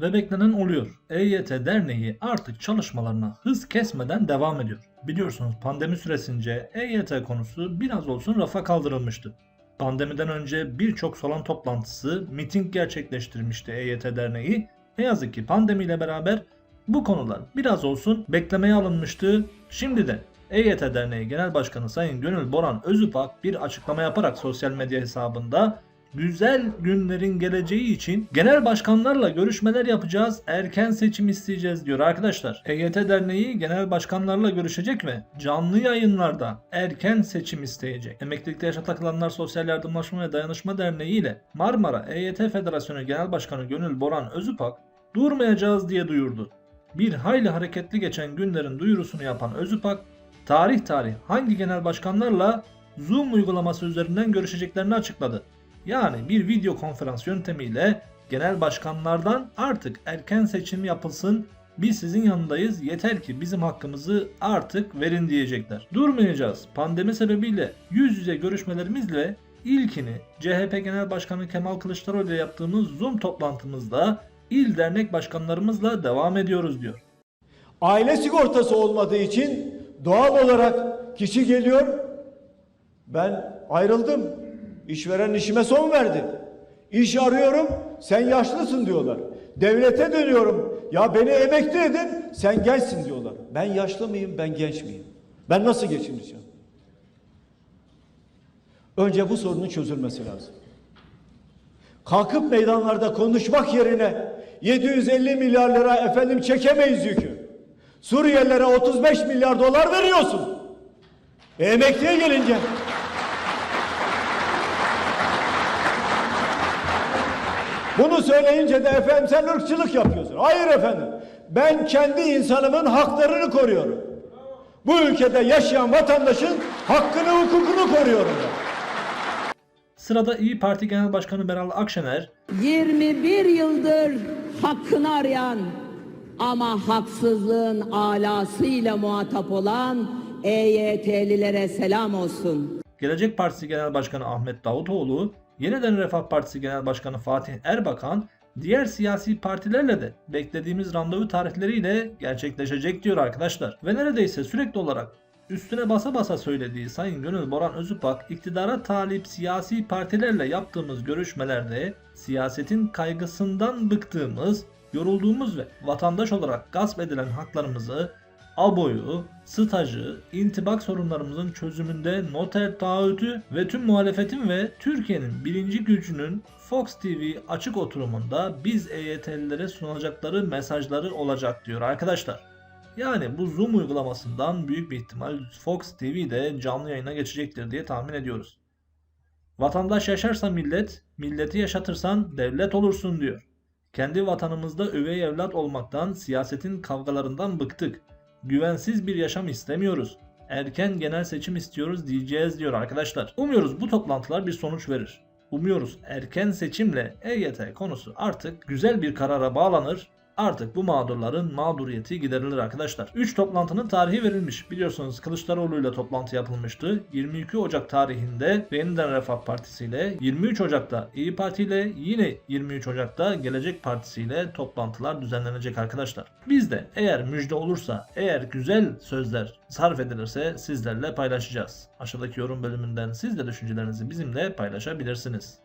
Ve beklenen oluyor. EYT Derneği artık çalışmalarına hız kesmeden devam ediyor. Biliyorsunuz pandemi süresince EYT konusu biraz olsun rafa kaldırılmıştı. Pandemiden önce birçok salon toplantısı, miting gerçekleştirmişti EYT Derneği. Ne yazık ki pandemiyle beraber bu konular biraz olsun beklemeye alınmıştı. Şimdi de EYT Derneği Genel Başkanı Sayın Gönül Boran Özüpak bir açıklama yaparak sosyal medya hesabında güzel günlerin geleceği için genel başkanlarla görüşmeler yapacağız, erken seçim isteyeceğiz diyor arkadaşlar. EYT Derneği genel başkanlarla görüşecek ve canlı yayınlarda erken seçim isteyecek. Emeklilikte yaşa takılanlar Sosyal Yardımlaşma ve Dayanışma Derneği ile Marmara EYT Federasyonu Genel Başkanı Gönül Boran Özüpak durmayacağız diye duyurdu. Bir hayli hareketli geçen günlerin duyurusunu yapan Özüpak, tarih tarih hangi genel başkanlarla Zoom uygulaması üzerinden görüşeceklerini açıkladı. Yani bir video konferans yöntemiyle genel başkanlardan artık erken seçim yapılsın, biz sizin yanındayız yeter ki bizim hakkımızı artık verin diyecekler. Durmayacağız. Pandemi sebebiyle yüz yüze görüşmelerimizle ilkini CHP Genel Başkanı Kemal Kılıçdaroğlu ile yaptığımız Zoom toplantımızda il dernek başkanlarımızla devam ediyoruz diyor. Aile sigortası olmadığı için doğal olarak kişi geliyor. Ben ayrıldım. İşveren işime son verdi. İş arıyorum. Sen yaşlısın diyorlar. Devlete dönüyorum. Ya beni emekli edin. Sen gençsin diyorlar. Ben yaşlı mıyım? Ben genç miyim? Ben nasıl geçineceğim? Önce bu sorunun çözülmesi lazım. Kalkıp meydanlarda konuşmak yerine 750 milyar lira efendim çekemeyiz yükü. Suriyelilere 35 milyar dolar veriyorsun. E, emekliye gelince Bunu söyleyince de efendim sen ırkçılık yapıyorsun. Hayır efendim. Ben kendi insanımın haklarını koruyorum. Bu ülkede yaşayan vatandaşın hakkını hukukunu koruyorum ben. Sırada İyi Parti Genel Başkanı Meral Akşener 21 yıldır hakkını arayan ama haksızlığın alasıyla muhatap olan EYT'lilere selam olsun. Gelecek Partisi Genel Başkanı Ahmet Davutoğlu, Yeniden Refah Partisi Genel Başkanı Fatih Erbakan, diğer siyasi partilerle de beklediğimiz randevu tarihleriyle gerçekleşecek diyor arkadaşlar. Ve neredeyse sürekli olarak üstüne basa basa söylediği Sayın Gönül Boran Özüpak, iktidara talip siyasi partilerle yaptığımız görüşmelerde siyasetin kaygısından bıktığımız, yorulduğumuz ve vatandaş olarak gasp edilen haklarımızı aboyu, stajı, intibak sorunlarımızın çözümünde noter taahhütü ve tüm muhalefetin ve Türkiye'nin birinci gücünün Fox TV açık oturumunda biz EYT'lilere sunacakları mesajları olacak diyor arkadaşlar. Yani bu Zoom uygulamasından büyük bir ihtimal Fox TV de canlı yayına geçecektir diye tahmin ediyoruz. Vatandaş yaşarsa millet, milleti yaşatırsan devlet olursun diyor. Kendi vatanımızda övey evlat olmaktan, siyasetin kavgalarından bıktık. Güvensiz bir yaşam istemiyoruz. Erken genel seçim istiyoruz diyeceğiz diyor arkadaşlar. Umuyoruz bu toplantılar bir sonuç verir. Umuyoruz erken seçimle EYT konusu artık güzel bir karara bağlanır. Artık bu mağdurların mağduriyeti giderilir arkadaşlar. 3 toplantının tarihi verilmiş. Biliyorsunuz Kılıçdaroğlu ile toplantı yapılmıştı. 22 Ocak tarihinde Yeniden Refah Partisi ile 23 Ocak'ta İyi Parti ile yine 23 Ocak'ta Gelecek Partisi ile toplantılar düzenlenecek arkadaşlar. Biz de eğer müjde olursa, eğer güzel sözler sarf edilirse sizlerle paylaşacağız. Aşağıdaki yorum bölümünden siz de düşüncelerinizi bizimle paylaşabilirsiniz.